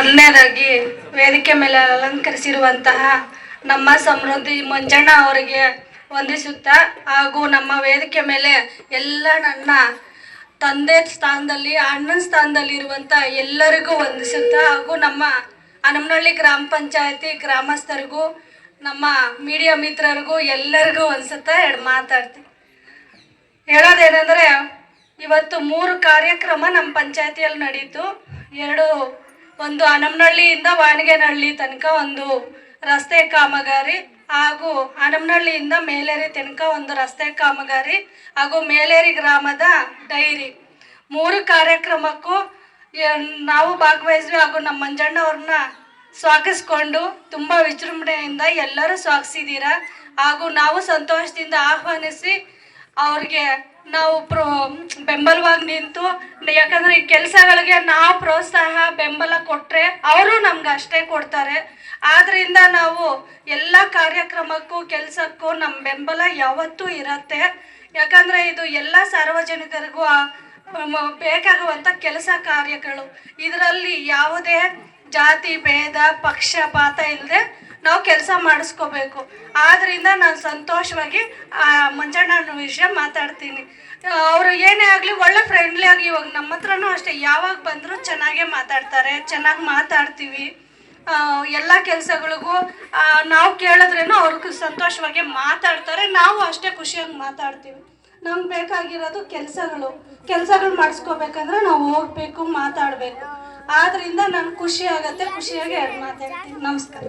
ಮೊದಲನೇದಾಗಿ ವೇದಿಕೆ ಮೇಲೆ ಅಲಂಕರಿಸಿರುವಂತಹ ನಮ್ಮ ಸಮೃದ್ಧಿ ಮಂಜಣ್ಣ ಅವರಿಗೆ ವಂದಿಸುತ್ತಾ ಹಾಗೂ ನಮ್ಮ ವೇದಿಕೆ ಮೇಲೆ ಎಲ್ಲ ನನ್ನ ತಂದೆ ಸ್ಥಾನದಲ್ಲಿ, ಅಣ್ಣನ ಸ್ಥಾನದಲ್ಲಿ ಇರುವಂಥ ಎಲ್ಲರಿಗೂ ವಂದಿಸುತ್ತಾ ಹಾಗೂ ನಮ್ಮ ಹನಮನಹಳ್ಳಿ ಗ್ರಾಮ ಪಂಚಾಯತಿ ಗ್ರಾಮಸ್ಥರಿಗೂ, ನಮ್ಮ ಮೀಡಿಯಾ ಮಿತ್ರರಿಗೂ ಎಲ್ಲರಿಗೂ ಎರಡು ಮಾತಾಡ್ತೀನಿ. ಹೇಳೋದೇನೆಂದರೆ, ಇವತ್ತು ಮೂರು ಕಾರ್ಯಕ್ರಮ ನಮ್ಮ ಪಂಚಾಯತಿಯಲ್ಲಿ ನಡೀತು. ಎರಡು ಒಂದು ಹನಮನಹಳ್ಳಿಯಿಂದ ವಾಣಿಗೆನಹಳ್ಳಿ ತನಕ ಒಂದು ರಸ್ತೆ ಕಾಮಗಾರಿ ಹಾಗೂ ಹನಮನಹಳ್ಳಿಯಿಂದ ಮೇಲೇರಿ ತನಕ ಒಂದು ರಸ್ತೆ ಕಾಮಗಾರಿ ಹಾಗೂ ಮೇಲೇರಿ ಗ್ರಾಮದ ಡೈರಿ. ಮೂರು ಕಾರ್ಯಕ್ರಮಕ್ಕೂ ನಾವು ಭಾಗವಹಿಸಿ ಹಾಗೂ ನಮ್ಮ ಮಂಜಣ್ಣ ಅವ್ರನ್ನ ಸ್ವಾಗತಿಸ್ಕೊಂಡು ತುಂಬ ವಿಜೃಂಭಣೆಯಿಂದ ಎಲ್ಲರೂ ಸ್ವಾಗತಿಸಿದ್ದೀರಾ ಹಾಗೂ ನಾವು ಸಂತೋಷದಿಂದ ಆಹ್ವಾನಿಸಿ ಅವ್ರಿಗೆ ನಾವು ಪ್ರೋ, ಬೆಂಬಲವಾಗಿ ನಿಂತು, ಯಾಕಂದರೆ ಈ ಕೆಲಸಗಳಿಗೆ ನಾವು ಬೆಂಬಲ ಕೊಟ್ಟರೆ ಅವರು ನಮ್ಗೆ ಅಷ್ಟೇ ಕೊಡ್ತಾರೆ. ಆದ್ರಿಂದ ನಾವು ಎಲ್ಲ ಕಾರ್ಯಕ್ರಮಕ್ಕೂ ಕೆಲಸಕ್ಕೂ ನಮ್ಮ ಬೆಂಬಲ ಯಾವತ್ತೂ ಇರತ್ತೆ. ಯಾಕಂದ್ರೆ ಇದು ಎಲ್ಲ ಸಾರ್ವಜನಿಕರಿಗೂ ಬೇಕಾಗುವಂಥ ಕೆಲಸ ಕಾರ್ಯಗಳು. ಇದರಲ್ಲಿ ಯಾವುದೇ ಜಾತಿ, ಭೇದ ಪಕ್ಷಪಾತ ಇಲ್ಲದೆ ನಾವು ಕೆಲಸ ಮಾಡಿಸ್ಕೋಬೇಕು. ಆದ್ರಿಂದ ನಾನು ಸಂತೋಷವಾಗಿ ಆ ಮಂಜಣ್ಣನ ವಿಷಯ ಮಾತಾಡ್ತೀನಿ. ಅವರು ಏನೇ ಆಗಲಿ ಒಳ್ಳೆ ಆಗಿ ಇವಾಗ ನಮ್ಮ ಹತ್ರನೂ ಅಷ್ಟೇ, ಯಾವಾಗ ಬಂದರೂ ಚೆನ್ನಾಗೇ ಮಾತಾಡ್ತಾರೆ, ಚೆನ್ನಾಗಿ ಮಾತಾಡ್ತೀವಿ. ಎಲ್ಲ ಕೆಲಸಗಳಿಗೂ ನಾವು ಕೇಳಿದ್ರೇನು ಅವ್ರಿಗೆ ಸಂತೋಷವಾಗಿ ಮಾತಾಡ್ತಾರೆ, ನಾವು ಅಷ್ಟೇ ಖುಷಿಯಾಗಿ ಮಾತಾಡ್ತೀವಿ. ನಮ್ಗೆ ಬೇಕಾಗಿರೋದು ಕೆಲಸಗಳು. ಕೆಲಸಗಳು ಮಾಡಿಸ್ಕೋಬೇಕಂದ್ರೆ ನಾವು ಹೋಗ್ಬೇಕು, ಮಾತಾಡಬೇಕು. ಆದ್ರಿಂದ ನಂಗೆ ಖುಷಿ ಆಗತ್ತೆ, ಖುಷಿಯಾಗಿ ಮಾತಾಡ್ತೀನಿ. ನಮಸ್ಕಾರ.